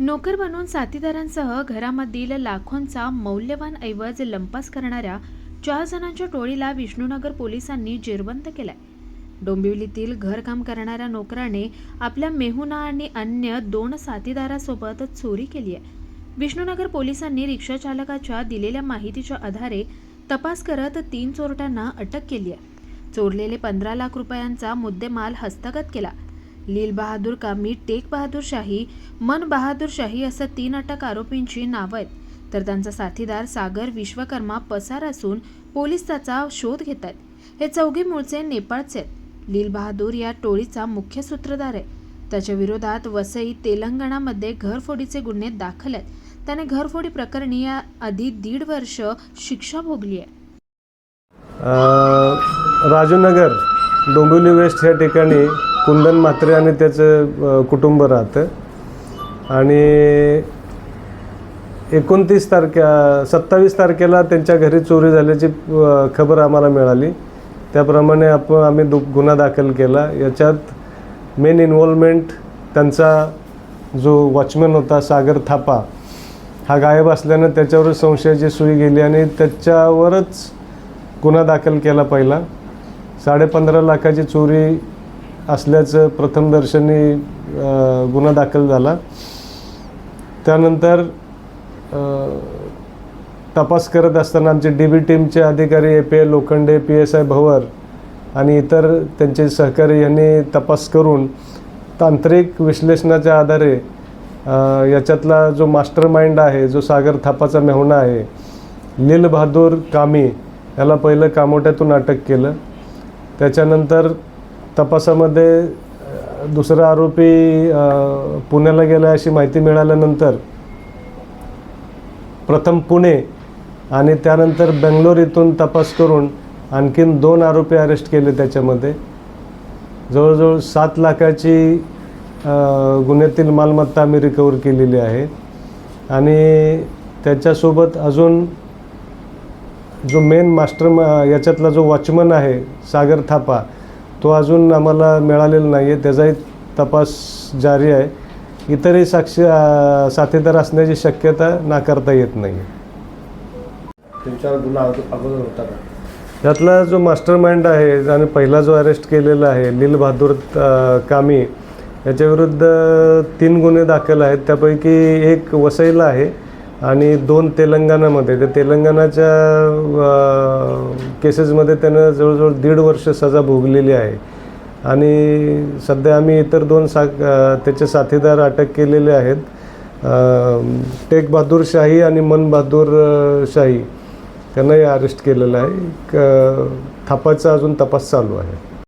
नोकर बनून साथीदारांसह घरामधील लाखोंचा मौल्यवान ऐवज लंपास करणाऱ्या चार जणांच्या टोळीला विष्णुनगर पोलिसांनी जेरबंद केलाय. डोंबिवलीतील घरकाम करणाऱ्या नोकराने आपल्या मेहुना आणि अन्य दोन साथीदारासोबत चोरी केली आहे. विष्णुनगर पोलिसांनी रिक्षा चालकाच्या दिलेल्या माहितीच्या आधारे तपास करत तीन चोरट्यांना अटक केली आहे. चोरलेले पंधरा लाख रुपयांचा मुद्देमाल हस्तगत केला. लील बहादूर कामी टेक बहादूरशाही मन बहादूरशाही असं तीन अटक आरोपींची नावं आहेत. तर त्यांचा साथीदार सागर विश्वकर्मा पसार असून पोलीस त्याचा शोध घेत आहेत. हे चौघे मूळचे नेपाळचे आहेत. लील बहादूर या टोळीचा मुख्य सूत्रधार आहे. त्याच्या विरोधात वसई तेलंगणामध्ये घरफोडीचे गुन्हे दाखल आहेत. त्याने घरफोडी प्रकरणी या आधी दीड वर्ष शिक्षा भोगली आहे. राजूनगर डोंबिवली वेस्ट या ठिकाणी कुंदन म्हात्रे आणि त्याचं कुटुंब राहतं. आणि एकोणतीस तारखे सत्तावीस तारखेला त्यांच्या घरी चोरी झाल्याची खबर आम्हाला मिळाली. त्याप्रमाणे आपण आम्ही दु गुन्हा दाखल केला. याच्यात मेन इन्व्हॉल्वमेंट त्यांचा जो वॉचमॅन होता सागर थापा हा गायब असल्यानं त्याच्यावर संशयाची सुई गेली आणि त्याच्यावरच गुन्हा दाखल केला पहिला. साडेपंधरा लाखाची चोरी असल्याचं प्रथमदर्शनी गुन्हा दाखल झाला. त्यानंतर तपास करत असताना आमचे डी बी टीमचे अधिकारी A P A Lokhande P S I Bhawar आणि इतर त्यांचे सहकारी यांनी तपास करून तांत्रिक विश्लेषणाच्या आधारे याच्यातला जो मास्टर माइंड आहे जो सागर थापाचा मेहुणा आहे लील बहादूर कामी याला पहिलं कामोट्यातून अटक केलं. त्याच्यानंतर तपासामध्ये दुसरा आरोपी पुण्याला गेला अशी माहिती मिळाल्यानंतर प्रथम पुणे आणि त्यानंतर बेंगलोर इथून तपास करून आणखीन दोन आरोपी अरेस्ट केले त्याच्यामध्ये. जवळजवळ सात लाखाची गुन्ह्यातील मालमत्ता आम्ही रिकवर केलेली आहे. आणि त्याच्यासोबत अजून जो मेन मास्टर मा- याच्यातला जो वॉचमन आहे सागर थापा तो अजून आम्हाला मिळालेला नाही आहे त्याचाही तपास जारी आहे. इतरही साक्ष साथीदार असण्याची शक्यता नाकारता येत नाही गुन्हा अगो- अगोदर होता का? त्यातला जो मास्टर माइंड आहे आणि पहिला जो अरेस्ट केलेला आहे लील बहादूर कामी याच्याविरुद्ध तीन गुन्हे दाखल आहेत. त्यापैकी एक वसईला आहे. आणि दोन तेलंगणामध्ये तर तेलंगणाच्या केसेसमध्ये त्यानं जवळजवळ दीड वर्ष सजा भोगलेली आहे. आणि सध्या आम्ही इतर दोन सा त्याचे साथीदार अटक केलेले आहेत. टेक बहादूर शाही आणि मन बहादूर शाही. त्यांनाही अरेस्ट केलेलं आहे. क थापाचा अजून तपास चालू आहे.